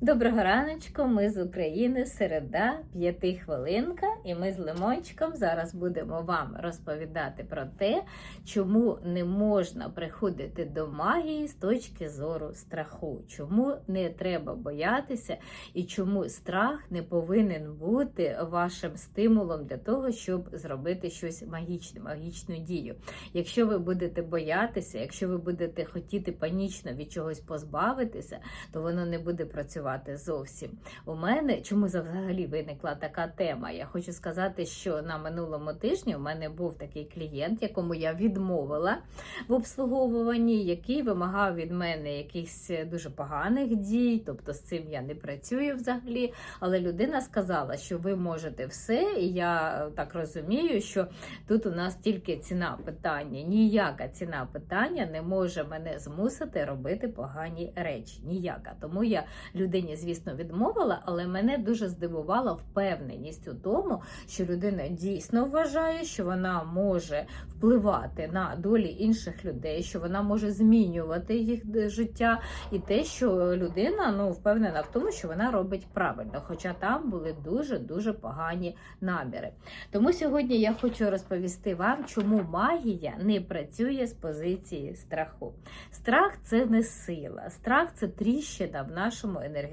Доброго раночку, ми з України, середа, п'яти хвилинка, і ми з Лимончиком зараз будемо вам розповідати про те, чому не можна приходити до магії з точки зору страху, чому не треба боятися, і чому страх не повинен бути вашим стимулом для того, щоб зробити щось магічне, магічну дію. Якщо ви будете боятися, якщо ви будете хотіти панічно від чогось позбавитися, то воно не буде працювати зовсім. У мене чому взагалі виникла така тема? Я хочу сказати, що на минулому тижні у мене був такий клієнт, якому я відмовила в обслуговуванні, який вимагав від мене якихось дуже поганих дій, тобто з цим я не працюю взагалі. Але людина сказала, що ви можете все, і я так розумію, що тут у нас тільки ціна питання. Ніяка ціна питання не може мене змусити робити погані речі. Ніяка. Тому я людині, звісно, відмовила, але мене дуже здивувала впевненість у тому, що людина дійсно вважає, що вона може впливати на долі інших людей, що вона може змінювати їх життя, і те, що людина ну впевнена в тому, що вона робить правильно, хоча там були дуже дуже погані наміри. Тому сьогодні я хочу розповісти вам, чому магія не працює з позиції страху. Страх це не сила, страх це тріщина в нашому енергетичному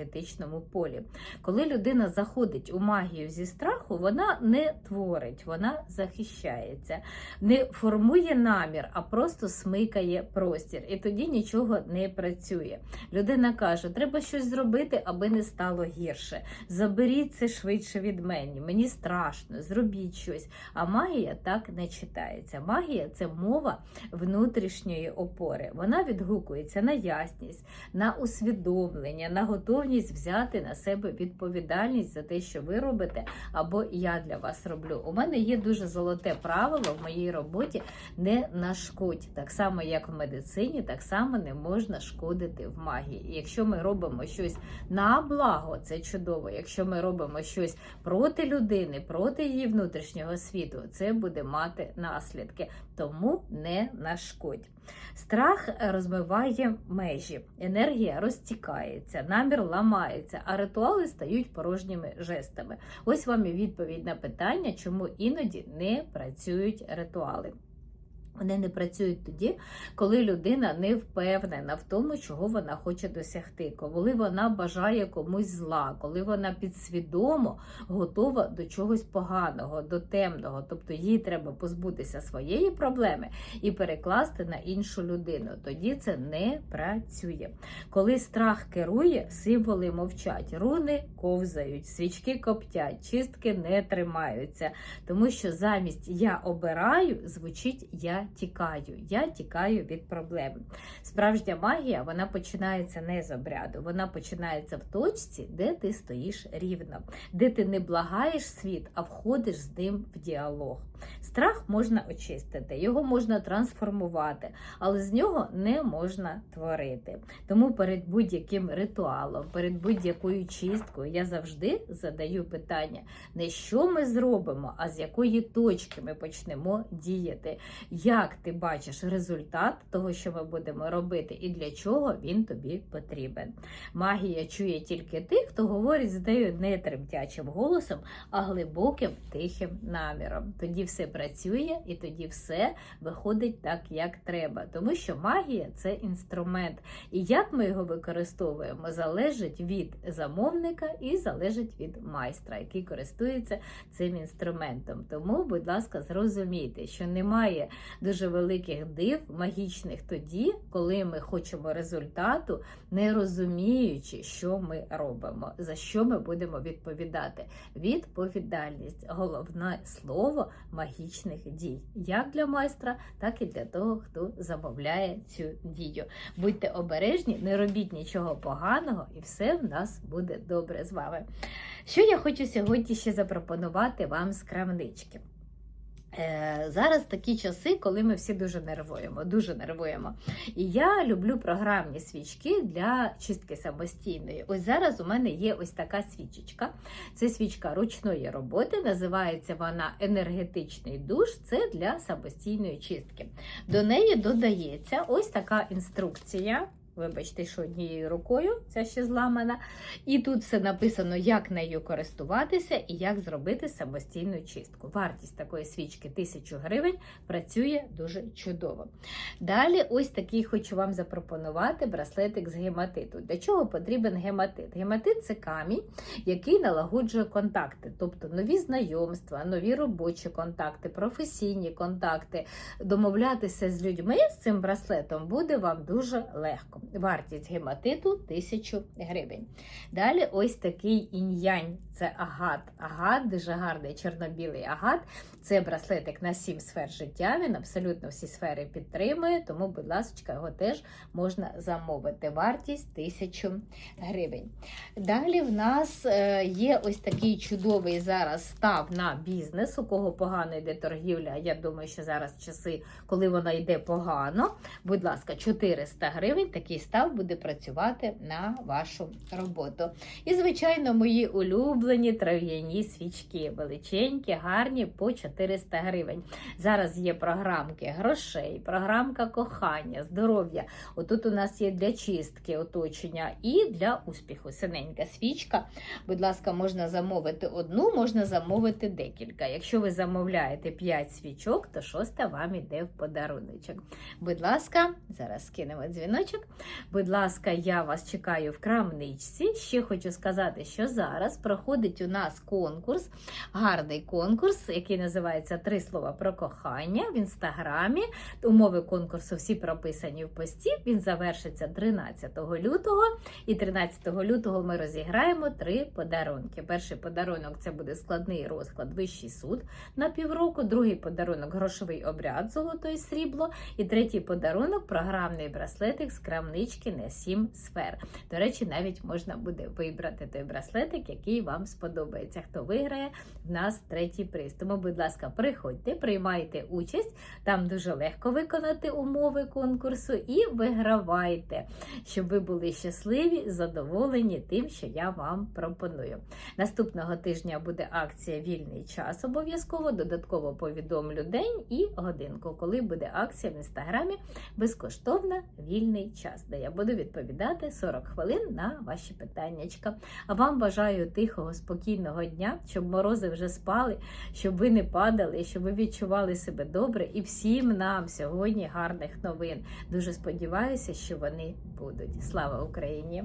полі. Коли людина заходить у магію зі страху, вона не творить, вона захищається, не формує намір, а просто смикає простір. І тоді нічого не працює. Людина каже: треба щось зробити, аби не стало гірше. Заберіть це швидше від мене. Мені страшно, зробіть щось. А магія так не читається. Магія це мова внутрішньої опори. Вона відгукується на ясність, на усвідомлення, на готовність взяти на себе відповідальність за те, що ви робите, або я для вас роблю. У мене є дуже золоте правило в моїй роботі не нашкодь. Так само, як в медицині, так само не можна шкодити в магії. Якщо ми робимо щось на благо, це чудово. Якщо ми робимо щось проти людини, проти її внутрішнього світу, це буде мати наслідки. Тому не нашкодь. Страх розмиває межі, енергія розтікається, намір ламається, а ритуали стають порожніми жестами. Ось вам і відповідь на питання, чому іноді не працюють ритуали. Вони не працюють тоді, коли людина не впевнена в тому, чого вона хоче досягти, коли вона бажає комусь зла, коли вона підсвідомо готова до чогось поганого, до темного. Тобто їй треба позбутися своєї проблеми і перекласти на іншу людину. Тоді це не працює. Коли страх керує, символи мовчать, руни ковзають, свічки коптять, чистки не тримаються, тому що замість я обираю звучить я тікаю, я тікаю від проблем. Справжня магія вона починається не з обряду, вона починається в точці, де ти стоїш рівно, де ти не благаєш світ, а входиш з ним в діалог. Страх можна очистити, його можна трансформувати, але з нього не можна творити. Тому перед будь-яким ритуалом, перед будь-якою чисткою я завжди задаю питання, не що ми зробимо, а з якої точки ми почнемо діяти. Як ти бачиш результат того, що ми будемо робити, і для чого він тобі потрібен? Магія чує тільки тих, хто говорить з нею не тремтячим голосом, а глибоким тихим наміром. Тоді все працює і тоді все виходить так, як треба. Тому що магія це інструмент. І як ми його використовуємо, залежить від замовника і залежить від майстра, який користується цим інструментом. Тому, будь ласка, зрозумійте, що немає дуже великих див магічних тоді, коли ми хочемо результату, не розуміючи, що ми робимо, за що ми будемо відповідати. Відповідальність головне слово магічних дій, як для майстра, так і для того, хто замовляє цю дію. Будьте обережні, не робіть нічого поганого, і все в нас буде добре з вами. Що я хочу сьогодні ще запропонувати вам з крамнички. Е, Зараз такі часи, коли ми всі дуже нервуємо, дуже нервуємо. І я люблю програмні свічки для чистки самостійної. Ось зараз у мене є ось така свічечка. Це свічка ручної роботи, називається вона енергетичний душ. Це для самостійної чистки. До неї додається ось така інструкція. Вибачте, що однією рукою ця ще зламана. І тут все написано, як нею користуватися і як зробити самостійну чистку. Вартість такої свічки 1000 гривень працює дуже чудово. Далі, ось такий хочу вам запропонувати браслетик з гематиту. Для чого потрібен гематит? Гематит це камінь, який налагоджує контакти, тобто нові знайомства, нові робочі контакти, професійні контакти. Домовлятися з людьми з цим браслетом буде вам дуже легко. Вартість гематиту 1000 гривень. Далі ось такий інь-янь, це агат. Агат, дуже гарний чорно-білий агат. Це браслетик на 7 сфер життя. Він абсолютно всі сфери підтримує, тому, будь ласка, його теж можна замовити. Вартість 1000 гривень. Далі в нас е, є ось такий чудовий зараз став на бізнес, у кого погано йде торгівля. Я думаю, що зараз часи, коли вона йде погано. Будь ласка, 400 гривень. Став буде працювати на вашу роботу. І, звичайно, мої улюблені трав'яні свічки, величенькі, гарні по 400 гривень. Зараз є програмки грошей, програмка кохання, здоров'я. Отут у нас є для чистки оточення і для успіху. Синенька свічка. Будь ласка, можна замовити одну, можна замовити декілька. Якщо ви замовляєте 5 свічок, то шоста вам іде в подаруночок. Будь ласка, зараз скинемо дзвіночок. Будь ласка, я вас чекаю в крамничці. Ще хочу сказати, що зараз проходить у нас конкурс, гарний конкурс, який називається Три слова про кохання в інстаграмі. Умови конкурсу всі прописані в пості. Він завершиться 13 лютого. І 13 лютого ми розіграємо три подарунки. Перший подарунок це буде складний розклад Вищий суд на півроку. Другий подарунок грошовий обряд золото і срібло. І третій подарунок програмний браслетик з крамнички на 7 сфер. До речі, навіть можна буде вибрати той браслетик, який вам сподобається. Хто виграє, в нас третій приз. Тому, будь ласка, приходьте, приймайте участь. Там дуже легко виконати умови конкурсу і вигравайте, щоб ви були щасливі, задоволені тим, що я вам пропоную. Наступного тижня буде акція Вільний час. Обов'язково додатково повідомлю день і годинку, коли буде акція в інстаграмі безкоштовна вільний час, де я буду відповідати 40 хвилин на ваші питаннячка. А вам бажаю тихого, спокійного дня, щоб морози вже спали, щоб ви не падали, щоб ви відчували себе добре. І всім нам сьогодні гарних новин. Дуже сподіваюся, що вони будуть. Слава Україні!